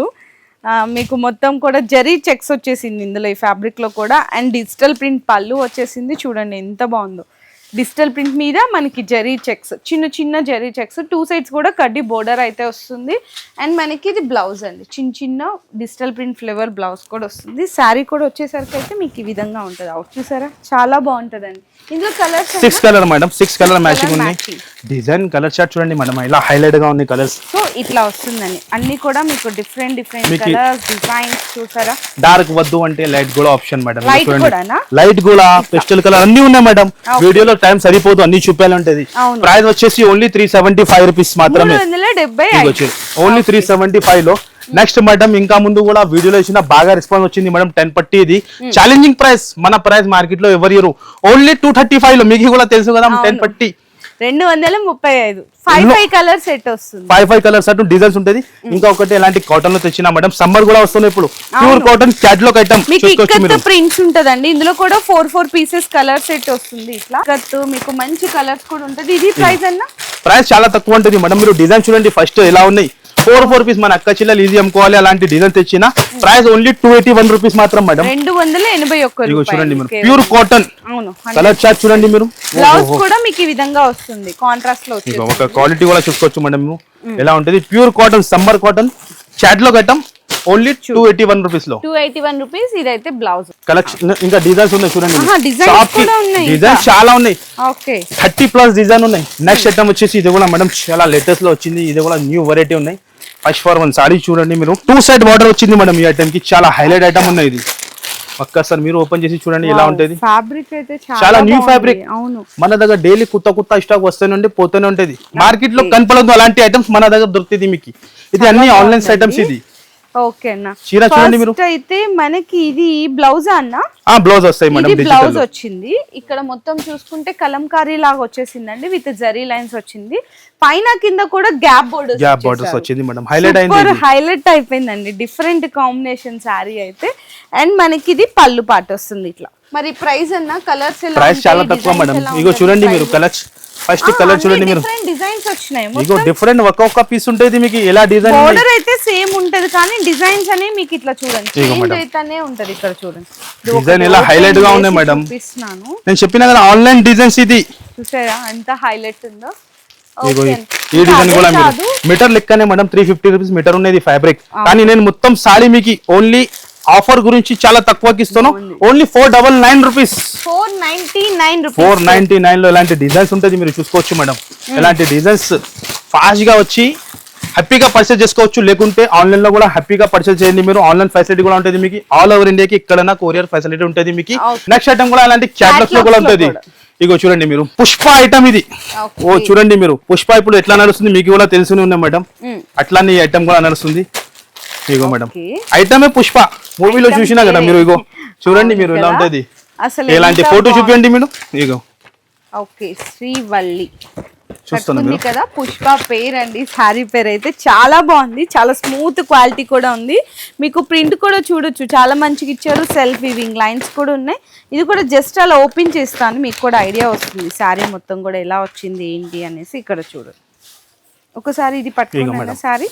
Speaker 1: మీకు మొత్తం కూడా జరీ చెక్స్ వచ్చేసింది ఇందులో ఈ ఫ్యాబ్రిక్లో కూడా. అండ్ డిజిటల్ ప్రింట్ పళ్ళు వచ్చేసింది. చూడండి ఎంత బాగుందో. డిజిటల్ ప్రింట్ మీద మనకి జరీ చెక్స్ చిన్న చిన్న జరీ చెక్స్ టూ సైడ్స్ కూడా కడ్డీ బోర్డర్ అయితే వస్తుంది. అండ్ మనకి ఇది బ్లౌజ్ అండి. చిన్న చిన్న డిజిటల్ ప్రింట్ ఫ్లేవర్ బ్లౌజ్ కూడా వస్తుంది. శారీ కూడా వచ్చేసరికి అయితే మీకు ఈ విధంగా ఉంటుంది. అవుట్ చూసారా? చాలా బాగుంటుందండి. ఇందులో colours
Speaker 2: six colour madam six colour matching
Speaker 1: matching.
Speaker 2: Design colour chart చూడండి మేడం ఇలా హైలైట్గా ఉన్నాయి కలర్స్.
Speaker 1: సో ఇట్లా వస్తుందండి. అన్ని కూడా మీకు డిఫరెంట్ డిఫరెంట్ కలర్స్ డిజైన్స్ చూసారా?
Speaker 2: డార్క్ వద్దు అంటే లైట్ కూడా ఆప్షన్ మేడం? లైట్ కూడా పెస్టల్ కలర్ అన్ని ఉన్నాయి మేడం వీడియోలో టైం సరిపోదు అన్ని చూపించాలంటది
Speaker 1: అవును.
Speaker 2: ప్రైస్ వచ్చేసి only three seventy five rupees మాత్రమే ఓన్లీ త్రీ సెవెంటీ ఫైవ్లో. నెక్స్ట్ మేడం ఇంకా ముందు కూడా వీడియోలో ఇచ్చిన బాగా రెస్పాన్స్ వచ్చింది మేడం టెన్ పట్టి ఇది. ఛాలెంజింగ్ ప్రైస్ మన ప్రైస్ మార్కెట్లో ఎవరు ఇయరు ఓన్లీ టూ థర్టీ ఫైవ్లో. మీకు కూడా తెలుసు కదా టెన్ పట్టి.
Speaker 1: రెండు వందల ముప్పై ఐదు. ఫైవ్ ఫైవ్ కలర్ సెట్ వస్తుంది.
Speaker 2: ఫైవ్ ఫైవ్ కలర్స్ అటు డిజైన్స్ ఉంటుంది. ఇంకా ఒకటి ఎలాంటి కాటన్లో తెచ్చిన మేడం సమ్మర్ కూడా వస్తుంది ఇప్పుడు. ప్యూర్ కాటన్ క్యాట్లాగ్ ఐటమ్
Speaker 1: మీకు ఇక్కత్ ప్రింట్స్ ఉంటదండి. ఇందులో కూడా four four pieces colour set వస్తుంది ఇట్లా. ఇక్కత్ మీకు మంచి కలర్స్ కూడా ఉంటది. ఇది ప్రైస్ అన్న
Speaker 2: ప్రైస్ చాలా తక్కువ ఉంటుంది. మేడం మీరు డిజైన్ చూడండి. ఫస్ట్ ఎలా ఉన్నాయి? ఫోర్ ఫోర్ పీస్ మన అక్క చిల్లలు ఈజీ అమ్ముకోవాలి అలాంటి డిజైన్ తెచ్చిన price only two eighty one rupees మాత్రం మేడం
Speaker 1: రెండు వందల ఎనభై ఒక్క
Speaker 2: చూడండి మీరు ప్యూర్ కాటన్ కలర్ చార్ట్ చూడండి మీరు.
Speaker 1: బ్లౌజ్ కూడా మీకు ఈ విధంగా వస్తుంది. కాంట్రాస్ట్లో
Speaker 2: ఒక క్వాలిటీ కూడా చూసుకోవచ్చు మేడం ఎలా ఉంటుంది? ప్యూర్ కాటన్ సమ్మర్ కాటన్ చాట్లో కట్టం. ఓన్లీ టూ ఎయిటీ వన్ రూపీస్లో.
Speaker 1: టూ ఎయిటీ వన్ రూపీస్ ఇదైతే బ్లౌజ్
Speaker 2: కలెక్షన్ ఇంకా డిజైన్స్ ఉన్నాయి చూడండి
Speaker 1: ఇంకా.
Speaker 2: చాలా ఉన్నాయి.
Speaker 1: ఓకే
Speaker 2: థర్టీ ప్లస్ డిజైన్ ఉన్నాయి. నెక్స్ట్ ఐటమ్ వచ్చేసి ఇది కూడా మేడం చాలా లేటెస్ట్లో వచ్చింది. ఇది కూడా న్యూ వెరైటీ ఉన్నాయి. ఫస్ట్ ఫర్ వన్ సారీ చూడండి మీరు. టూ సైడ్ బార్డర్ వచ్చింది మేడం ఈ ఐటమ్కి. చాలా హైలైట్ ఐటమ్ ఉన్నాయి ఇది. ఒక్కసారి మీరు ఓపెన్ చేసి చూడండి ఎలా ఉంటుంది.
Speaker 1: ఫ్యాబ్రిక్ అయితే
Speaker 2: చాలా న్యూ. ఫ్యాబ్రిక్
Speaker 1: అవును.
Speaker 2: మన దగ్గర డైలీ కొత్త కొత్త స్టాక్ వస్తూనే ఉండి పోతూనే ఉంటది. మార్కెట్లో కనపడదు అలాంటి ఐటమ్స్ మన దగ్గర దొరుకుతుంది మీకు. ఇది అన్ని ఆన్లైన్ ఐటమ్స్ ఇది.
Speaker 1: ఓకే అన్న.
Speaker 2: చీర చూడండి మీరు.
Speaker 1: అయితే మనకి ఇది బ్లౌజ్ అన్న?
Speaker 2: ఆ బ్లౌజ్ వస్తాయి మేడం
Speaker 1: బ్లౌజ్ వచ్చింది. ఇక్కడ మొత్తం చూసుకుంటే కలంకారీ లాగా వచ్చేసిందండి విత్ జరీ లైన్స్ వచ్చింది. పైన కింద కూడా గ్యాప్ బోర్డర్
Speaker 2: గ్యాప్ బార్డర్స్ వచ్చింది మేడం హైలైట్ అయింది.
Speaker 1: హైలైట్ అయిపోయిందండి. డిఫరెంట్ కాంబినేషన్ శారీ అయితే. అండ్ మనకి ఇది పళ్ళు పాట వస్తుంది ఇట్లా. మరి ప్రైస్ అన్న కలర్స్
Speaker 2: ప్రైస్ చాలా తక్కువ మేడం ఇగో చూడండి మీరు కలర్ ఫస్ట్ కలర్ చూడండి మీరు.
Speaker 1: డిఫరెంట్ డిజైన్స్ వచ్చినాయి.
Speaker 2: ఇగో డిఫరెంట్ ఒక్కొక్క పీస్ ఉంటుంది మీకు. ఎలా డిజైన్
Speaker 1: బోర్డర్ అయితే సేమ్ ఉంటది కానీ డిజైన్స్ అనేవి మీకు ఇట్లా చూడండి. Change
Speaker 2: madam.
Speaker 1: అయితేనే ఉంటది ఇక్కడ చూడండి. ఒకటి
Speaker 2: ఎలా highlight గా ఉన్నాయి మేడం.
Speaker 1: చూపిస్తున్నాను.
Speaker 2: నేను చెప్పిన కదా ఆన్లైన్ డిజైన్స్ ఇది.
Speaker 1: చూసారా? ఎంత హైలైట్ ఉందో.
Speaker 2: ఈ డిజైన్ కూడా మీటర్ లెక్కనే madam three fifty rupees metre ఉన్నది ఫ్యాబ్రిక్ కానీ నేను మొత్తం సారీ మీకు ఓన్లీ ఆఫర్ గురించి చాలా తక్కువకి ఇస్తాను. Only. Four double nine rupees
Speaker 1: four ninety nine rupees
Speaker 2: four ninety నైన్లో ఇలాంటి డిజైన్స్ ఉంటుంది మీరు చూసుకోవచ్చు మేడం. ఇలాంటి డిజైన్స్ ఫాస్ట్గా వచ్చి హ్యాపీగా పర్చేస్ చేసుకోవచ్చు. లేకుంటే ఆన్లైన్లో కూడా హ్యాపీగా పర్చేస్ చేయండి మీరు. ఆన్లైన్ ఫెసిలిటీ కూడా ఉంటుంది మీకు. ఆల్ ఓవర్ ఇండియాకి ఎక్కడైనా కొరియర్ ఫెసిలిటీ ఉంటుంది మీకు. నెక్స్ట్ ఐటమ్ కూడా అలాంటి క్యాటలాగ్స్లో కూడా ఉంటుంది. ఇగో చూడండి మీరు. పుష్ప ఐటమ్ ఇది. ఓ చూడండి మీరు. పుష్ప ఇప్పుడు ఎట్లా నడుస్తుంది? మీకు కూడా తెలుసునే ఉన్నాయి మేడం. అట్లానే ఐటమ్ కూడా నడుస్తుంది. ఇగో మేడం. ఐటమే పుష్ప? మూవీలో చూసినా కదా. మీరు ఇగో. చూడండి మీరు ఎలా? ఉంటది?
Speaker 1: ఎంత
Speaker 2: ఫోటో. చూపించండి మీరు? ఇగో.
Speaker 1: ఓకే శ్రీవల్లి.
Speaker 2: మీరు.
Speaker 1: కదా పుష్ప పేరు అండి శారీ పేరు అయితే చాలా బాగుంది చాలా స్మూత్ క్వాలిటీ కూడా ఉంది. మీకు ప్రింట్ కూడా చూడొచ్చు చాలా మంచిగా ఇచ్చారు సెల్ఫ్ వివింగ్ లైన్స్ కూడా ఉన్నాయి. ఇది కూడా జస్ట్ అలా ఓపెన్ చేస్తాను మీకు కూడా ఐడియా వస్తుంది శారీ మొత్తం కూడా ఎలా వచ్చింది ఏంటి అనేసి ఇక్కడ చూడు. ఒకసారి ఇది పట్టుకున్నా
Speaker 2: మేడం.
Speaker 1: శారీ.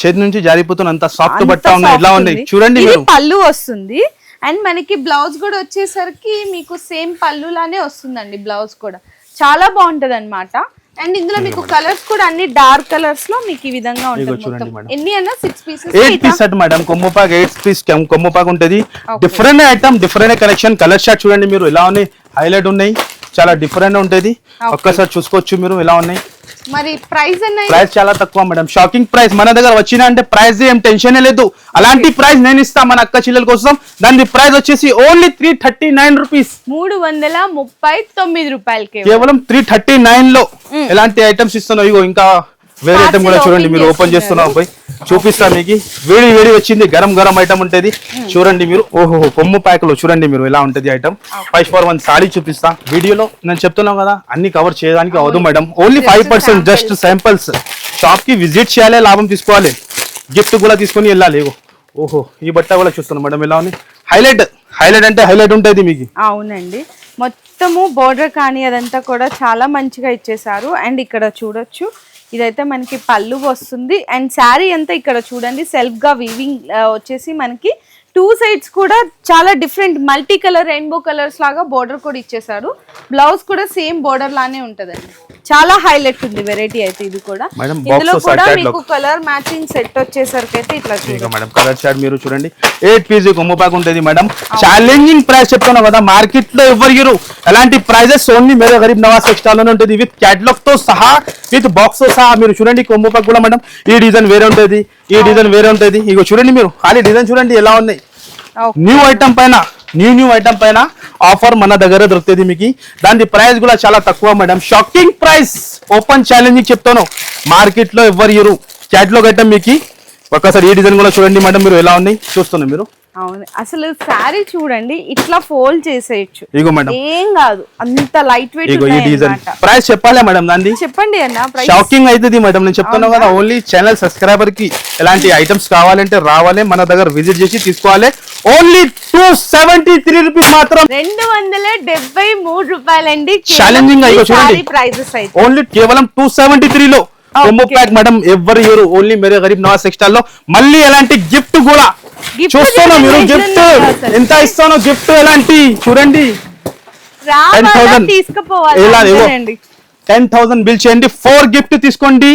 Speaker 2: చేతి నుంచి జారిపోతున్న అంత సాఫ్ట్ బట్ట ఉన్నాయి
Speaker 1: soft
Speaker 2: ఉన్నాయి
Speaker 1: ఉంది.
Speaker 2: చూడండి
Speaker 1: ఇది పళ్ళు వస్తుంది. అండ్ మనకి బ్లౌజ్ కూడా వచ్చేసరికి మీకు సేమ్ పళ్ళులానే వస్తుందండి బ్లౌజ్ కూడా. చాలా బాగుంటది అనమాట అండ్ ఇందులో మీకు కలర్స్ కూడా అన్ని డార్క్ కలర్స్లో మీకు ఈ విధంగా ఉంటుంది. ఎన్ని అన్న six pieces
Speaker 2: eight piece set madam combo pack eight piece combo pack ఉంటుంది. Different item different collection colour chart చూడండి మీరు ఎలా ఉన్నాయి? హైలైట్ ఉన్నాయి. చాలా డిఫరెంట్ ఉంటుంది. ఒక్కసారి చూసుకోవచ్చు మీరు ఎలా ఉన్నాయి?
Speaker 1: మరి ప్రైస్
Speaker 2: ప్రైస్ చాలా తక్కువ మేడం. షాకింగ్ ప్రైస్ మన దగ్గర వచ్చిన అంటే ప్రైస్ ఏం టెన్షన్ లేదు. అలాంటి ప్రైస్ నేను ఇస్తా మన అక్క చెల్లెల కోసం. దాని ప్రైస్ వచ్చేసి only three thirty nine rupees
Speaker 1: మూడు వందల ముప్పై తొమ్మిది రూపాయలకి
Speaker 2: కేవలం త్రీ థర్టీ నైన్లో ఎలాంటి ఐటమ్స్ ఇస్తున్నావు? ఇగో ఇంకా వేరే ఐటమ్ కూడా చూడండి మీరు ఓపెన్ చేస్తున్నాం పోయి చూపిస్తా మీకు. వేడి వేడి వచ్చింది గరం గరం ఐటమ్ ఉంటది. చూడండి మీరు. ఓహో కొమ్ము ప్యాక్లో చూడండి మీరు ఎలా ఉంటది item five for one sari చూపిస్తా. వీడియోలో నేను చెప్తున్నాం కదా అన్ని కవర్ చేయడానికి అవదు madam only five percent just samples షాప్కి విజిట్ చేయాలి లాభం తీసుకోవాలి. గిఫ్ట్ కూడా తీసుకొని వెళ్ళాలి ఓహో ఈ బట్ట కూడా చూస్తున్నాం మేడం ఎలా ఉంది? హైలైట్ హైలైట్ అంటే హైలైట్ ఉంటుంది మీకు.
Speaker 1: అవునండి. మొత్తము బోర్డర్ కానీ అదంతా కూడా చాలా మంచిగా ఇచ్చేసారు అండ్ ఇక్కడ చూడొచ్చు ఇదైతే మనకి పళ్ళు వస్తుంది. అండ్ శారీ అంతా ఇక్కడ చూడండి సెల్ఫ్గా వీవింగ్ వచ్చేసి మనకి టూ సైడ్స్ కూడా చాలా different multi colour rainbow colours లాగా బోర్డర్ కూడా ఇచ్చేసారు బ్లౌజ్ కూడా సేమ్ బోర్డర్ లానే ఉంటదండి. చాలా హైలైట్ ఉంది వెరైటీ అయితే ఇది కూడా. ఇందులో కూడా మీకు కలర్ మ్యాచింగ్ సెట్ వచ్చేసరికి అయితే ఇట్లా
Speaker 2: మేడం కలర్ చార్ట్ మీరు చూడండి. ఎయిట్ పీస్ కొమ్ము ప్యాక్ ఉంటుంది మేడం ఛాలెంజింగ్ ప్రైస్ చెప్తున్నా కదా మార్కెట్లో ఎవరు ఎలాంటి ప్రైజెస్ ఓన్లీ మీరు గరీబ్ నవాజ్ టెక్స్టైల్లోనే ఉంటుంది. విత్ క్యాటలాగ్తో సహా విత్ బాక్స్తో సహా మీరు చూడండి కొమ్ము ప్యాక్ కూడా మేడం ఈ డిజైన్ వేరే ఉంటుంది. ఈ డిజైన్ వేరే ఉంటుంది. ఇగో చూడండి మీరు. ఖాళీ డిజైన్ చూడండి ఎలా ఉన్నాయి. న్యూ ఐటమ్ పైన న్యూ న్యూ ఐటమ్ పైన ఆఫర్ మన దగ్గర దొరుకుతుంది మీకు. దాని ప్రైస్ కూడా చాలా తక్కువ madam shocking price open challenging చెప్తాను. మార్కెట్లో ఎవరు ఇరు క్యాటలాగ్ ఐటమ్ మీకు. ఒక్కసారి ఈ డిజైన్ కూడా చూడండి మేడం మీరు ఎలా ఉన్నాయి. చూస్తున్నారు మీరు.
Speaker 1: అవును. అసలు శారీ చూడండి ఇట్లా ఫోల్డ్ చేసేయచ్చు.
Speaker 2: ఇగో మేడం.
Speaker 1: ఏం కాదు అంత లైట్ వెయిట్
Speaker 2: ఇగో ఈ డిజైన్ ప్రైస్ చెప్పాలా మేడం దాన్ని?
Speaker 1: చెప్పండి అన్న
Speaker 2: షాకింగ్ అవుతుంది మేడం. నేను చెప్తున్నా కదా ఓన్లీ ఛానల్ సబ్స్క్రైబర్కి ఎలాంటి ఐటమ్స్ కావాలంటే రావాలి మన దగ్గర విజిట్ చేసి తీసుకోవాలి. Only two seventy three rupees మాత్రం.
Speaker 1: రెండు వందల డెబ్బై మూడు రూపాయలండి.
Speaker 2: Challenging గా ఇగో చూడండి.
Speaker 1: ప్రైజెస్ అయితే.
Speaker 2: ఓన్లీ కేవలం టూ సెవెంటీ త్రీ లో కొమ్ము. ప్యాక్ మేడం ఎవరు ఇవ్వరు ఓన్లీ మేరే గరీబ్ నవాజ్ టెక్స్టైల్లో. మళ్ళీ ఎలాంటి గిఫ్ట్ కూడా
Speaker 1: Gift
Speaker 2: చూస్తాను మీరు గిఫ్ట్. ఎంత ఇస్తానో గిఫ్ట్ ఎలాంటి? చూడండి. Ten thousand ten thousand bill చేయండి. ఫోర్ గిఫ్ట్ తీసుకోండి.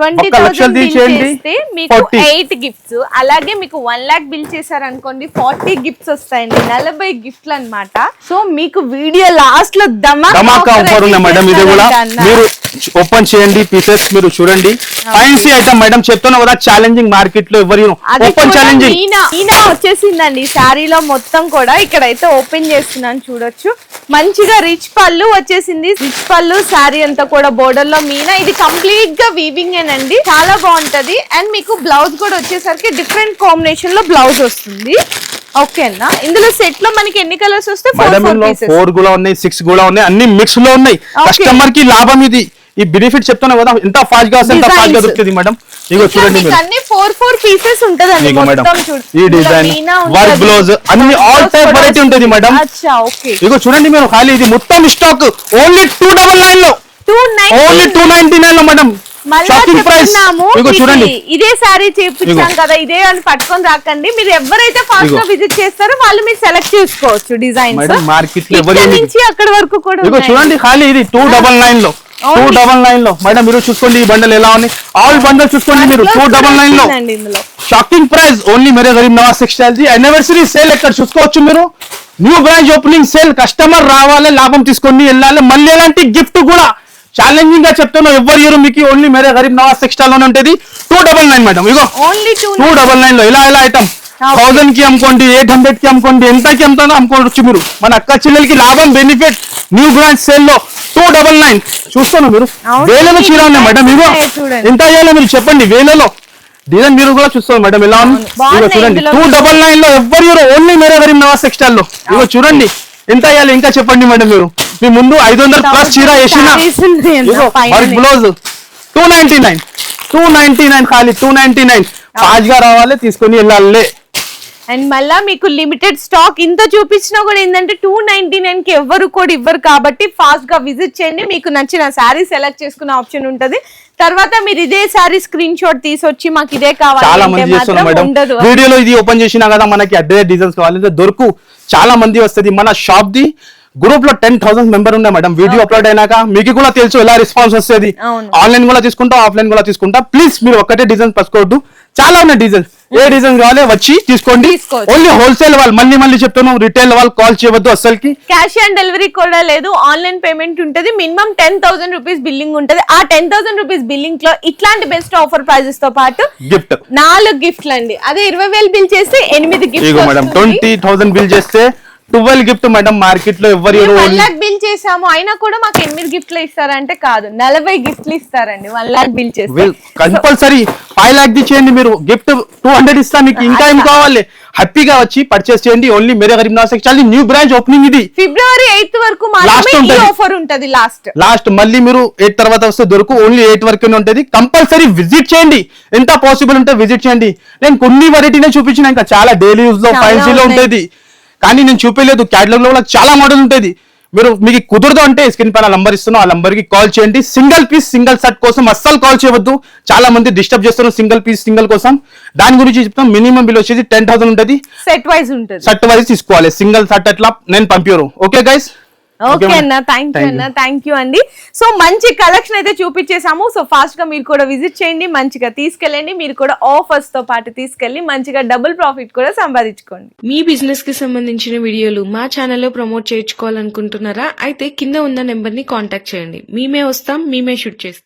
Speaker 1: ట్వంటీ థౌసండ్ బిల్ చేస్తే మీకు ఎయిట్ గిఫ్ట్స్. అలాగే మీకు వన్ లాక్ బిల్ చేశారనుకోండి ఫార్టీ గిఫ్ట్స్ వస్తాయండి. నలభై గిఫ్ట్లు అన్నమాట. సో మీకు వీడియో లాస్ట్లో ధమాకా
Speaker 2: ఆఫర్ ఉన్నాయి మేడం? ఇది కూడా
Speaker 1: ఇచ్చేస్తారంట అన్న.
Speaker 2: మీరు ఓపెన్ చేయండి పీసెస్ మీరు చూడండి. ఫైన్సీ ఐటమ్ మేడం చెప్తున్నా కదా ఛాలెంజింగ్ మార్కెట్లో ఎవరు ఓపెన్ ఛాలెంజింగ్
Speaker 1: మీనా వచ్చేసిందండి శారీలో మొత్తం కూడా. ఇక్కడైతే ఓపెన్ చేస్తున్నాను చూడొచ్చు. మంచిగా రిచ్ పళ్ళు వచ్చేసింది. రిచ్ పళ్ళు శారీ అంతా కూడా బోర్డర్లో మీనా. ఇది కంప్లీట్గా వీవింగ్ ఏనండి చాలా బాగుంటది. అండ్ మీకు బ్లౌజ్ కూడా వచ్చేసరికి డిఫరెంట్ కాంబినేషన్లో బ్లౌజ్ వస్తుంది. ఓకే అన్న? ఇందులో సెట్లో మనకి ఎన్ని కలర్స్ వస్తే ఫోర్
Speaker 2: కూడా ఉన్నాయి సిక్స్ కూడా ఉన్నాయి అన్ని మిక్స్లో ఉన్నాయి. కస్టమర్కి లాభం ఇది. ఈ బెనిఫిట్ చెప్తున్నా కదా ఎంత ఫాస్ట్గా వస్తే ఎంత
Speaker 1: ఫాస్ట్గా.
Speaker 2: దొరుకుతుంది మేడం ఇగో చూడండి
Speaker 1: అన్ని ఫోర్ ఫోర్ పీసెస్ ఉంటదండి
Speaker 2: మేడం ఈ డిజైన్ వర్క్. బ్లౌజ్ అన్ని ఆల్ టైప్ వెరైటీ ఉంటుంది మేడం
Speaker 1: అచ్చా ఓకే
Speaker 2: ఇగో చూడండి మీరు ఖాళీ ఇది మొత్తం స్టాక్ ఓన్లీ టూ డబల్ నైన్లో.
Speaker 1: టూ
Speaker 2: ఓన్లీ టూ నైన్టీ నైన్లో మేడం చూడండి.
Speaker 1: ఇదే సారీ చేపించాం. కదా ఇదే అని పట్టుకొని రాకండి. మీరు ఎవరైతే ఫాస్ట్. గా విజిట్ చేస్తారో వాళ్ళు మీరు సెలెక్ట్ చేసుకోవచ్చు
Speaker 2: లో ఎవరు ఏమి-
Speaker 1: నుంచి అక్కడ వరకు కూడా.
Speaker 2: చూడండి ఖాళీ ఇది టూ డబల్ నైన్లో. టూ డబల్ నైన్లో. మేడం మీరు చూసుకోండి ఈ బండల్ ఎలా ఉంది? ఆల్ బండల్ చూసుకోండి మీరు టూ డబల్
Speaker 1: నైన్లో.
Speaker 2: Shocking price only Mere Garib Nawaz textile the anniversary sale ఇక్కడ చూసుకోవచ్చు మీరు? New branch opening sale customer రావాలి లాభం తీసుకొని వెళ్ళాలి. మళ్ళీ ఎలాంటి గిఫ్ట్ కూడా ఛాలెంజింగ్గా చెప్తున్నా ఎవరు ఇయర్ మీకు ఓన్లీ మేరే గరీబ్ నవాజ్ టెక్స్టైల్లోనే ఉంటుంది. టూ డబల్ నైన్ మేడం ఇగో
Speaker 1: ఓన్లీ టూ
Speaker 2: డబల్ నైన్లో ఇలా ఇలా ఐటమ్. థౌసండ్కి అమ్ముకోండి ఎయిట్ హండ్రెడ్కి అమ్ముకోండి ఎంతకి అమ్ముతానో అమ్ముకోవచ్చు మీరు. మన అక్క చెల్లెలకి లాభం బెనిఫిట్ న్యూ బ్రాంచ్ సేల్లో టూ డబల్ నైన్ చూస్తాను మీరు. వేలలో చీర ఉన్నాయి మేడం ఇగో. ఎంత అయ్యాలో మీరు చెప్పండి. వేలలో. డిజైన్ మీరు కూడా చూస్తారు మేడం ఇగో చూడండి. టూ. డబల్ నైన్లో ఇవ్వరు ఓన్లీ మేరే గరీబ్ నవాజ్ టెక్స్టైల్లో. ఇగో చూడండి. ఎంత అయ్యాలి ఇంకా చెప్పండి మేడం మీరు. మీ ముందు ఐదు వందల ప్లస్ చీర వేసిన. Blouse two ninety nine two ninety nine ఖాళీ టూ నైన్టీ నైన్గా రావాలి తీసుకొని వెళ్ళాలి.
Speaker 1: అండ్ మళ్ళా మీకు లిమిటెడ్ స్టాక్ ఇంత చూపించినా కూడా ఏంటంటే టూ నైన్టీ నైన్కి ఎవరు కూడా ఇవ్వరు కాబట్టి ఫాస్ట్గా విజిట్ చేయండి. మీకు నచ్చిన శారీ సెలెక్ట్ చేసుకునే ఆప్షన్ ఉంటది. తర్వాత మీరు ఇదే శారీ స్క్రీన్ షాట్ తీసుకొచ్చి మాకు ఇదే కావాలి
Speaker 2: వీడియోలో ఇది ఓపెన్ చేసినా కదా మనకి అడ్డే డిజైన్స్ కావాలంటే దొరుకు. చాలా మంది వస్తుంది. మన షాప్ ది గ్రూప్లో టెన్ థౌసండ్ మెంబర్ ఉన్నాయి మేడం వీడియో అప్లోడ్ అయినాక మీకు కూడా తెలుసు ఎలా రెస్పాన్స్ వస్తుంది. ఆన్లైన్ కూడా తీసుకుంటా ఆఫ్లైన్ కూడా తీసుకుంటా. ప్లీజ్ మీరు ఒక్కటే డిజైన్ పసుకోవద్దు చాలా ఉన్నాయి డిజైన్స్ ఏ డిజైన్ కావాలి వచ్చి తీసుకోండి. ఓన్లీ హోల్సేల్ వాళ్ళు మళ్ళీ మళ్ళీ చెప్తాను రిటైల్ వాళ్ళు కాల్ చేయవద్దు అసలుకి
Speaker 1: క్యాష్ ఆన్ డెలివరీ కూడా లేదు ఆన్లైన్ పేమెంట్ ఉంటది. Minimum ten thousand rupees billing ఉంటది. ఆ టెన్ థౌసండ్ రూపీస్ బిల్లింగ్లో ఇట్లాంటి బెస్ట్ ఆఫర్ ప్రైజెస్తో పాటు
Speaker 2: గిఫ్ట్
Speaker 1: నాలుగు గిఫ్ట్లు అండి అదే ఇరవై వేలు బిల్ చేస్తే ఎనిమిది
Speaker 2: ఇగో madam
Speaker 1: gift
Speaker 2: twenty thousand bill చేస్తే ట్వెల్వ్ గిఫ్ట్ మేడం మార్కెట్లో ఎవరు
Speaker 1: వన్ లాక్ బిల్ చేసాము. అయినా కూడా మాకు ఎనిమిది గిఫ్ట్లు ఇస్తారంటే కాదు. నలభై గిఫ్ట్లు ఇస్తారండి వన్ లాక్ బిల్ చేస్తే.
Speaker 2: కంపల్సరీ ఫైవ్ లాక్ ది చేయండి మీరు. గిఫ్ట్ టూ హండ్రెడ్ ఇస్తా మీకు ఇంకా ఏం కావాలి? హ్యాపీగా వచ్చి పర్చేస్ చేయండి. ఓన్లీ మేరే Garib Nawaz textile new branch opening ఇది.
Speaker 1: ఫిబ్రవరి ఎయిత్ వరకు
Speaker 2: ఉంటది.
Speaker 1: ఆఫర్ ఉంటది లాస్ట్
Speaker 2: లాస్ట్ మళ్ళీ మీరు ఎయిట్ తర్వాత వస్తే దొరుకు ఓన్లీ ఎయిట్ వరకు ఉంటుంది. కంపల్సరీ విజిట్ చేయండి. ఎంత పాసిబుల్ ఉంటే విజిట్ చేయండి. నేను కొన్ని వెరైటీనే చూపించిన ఇంకా. చాలా డైలీ యూస్లో
Speaker 1: చాలా
Speaker 2: ఫ్యాన్సీ లో
Speaker 1: ఉన్నాయి.
Speaker 2: ఉంటుంది. కానీ నేను చూపించలేదు క్యాటలాగ్లో చాలా మోడల్ ఉంటుంది మీరు మీకు కుదరదు అంటే స్క్రీన్ పైన నంబర్ ఇస్తున్నాం ఆ నంబర్కి కాల్ చేయండి. సింగిల్ పీస్ సింగిల్ సెట్ కోసం అస్సలు కాల్ చేయవద్దు. చాలా మంది డిస్టర్బ్ చేస్తున్నారు సింగిల్ పీస్ సింగిల్ కోసం. దాని గురించి చెప్తాం మినిమం బిల్ వచ్చేసి టెన్ థౌసండ్ ఉంటుంది.
Speaker 1: సెట్ వైజ్ ఉంటుంది.
Speaker 2: సెట్ వైజ్ తీసుకోవాలి. సింగిల్ సెట్ అట్లా నేను పంపారు ఓకే గైస్
Speaker 1: ఓకే అన్న. థ్యాంక్ యూ అన్న. థ్యాంక్ యూ అండి. సో మంచి కలెక్షన్ అయితే చూపించేసాము సో ఫాస్ట్గా మీరు కూడా విజిట్ చేయండి. మంచిగా తీసుకెళ్ళండి. మీరు కూడా ఆఫర్స్తో పాటు తీసుకెళ్ళి మంచిగా డబుల్ ప్రాఫిట్ కూడా సంపాదించుకోండి.
Speaker 3: మీ బిజినెస్కి సంబంధించిన వీడియోలు మా ఛానల్లో ప్రమోట్ చేయించుకోవాలనుకుంటున్నారా? అయితే కింద ఉన్న నెంబర్ని కాంటాక్ట్ చేయండి. మేమే వస్తాం. మేమే షూట్ చేస్తాం.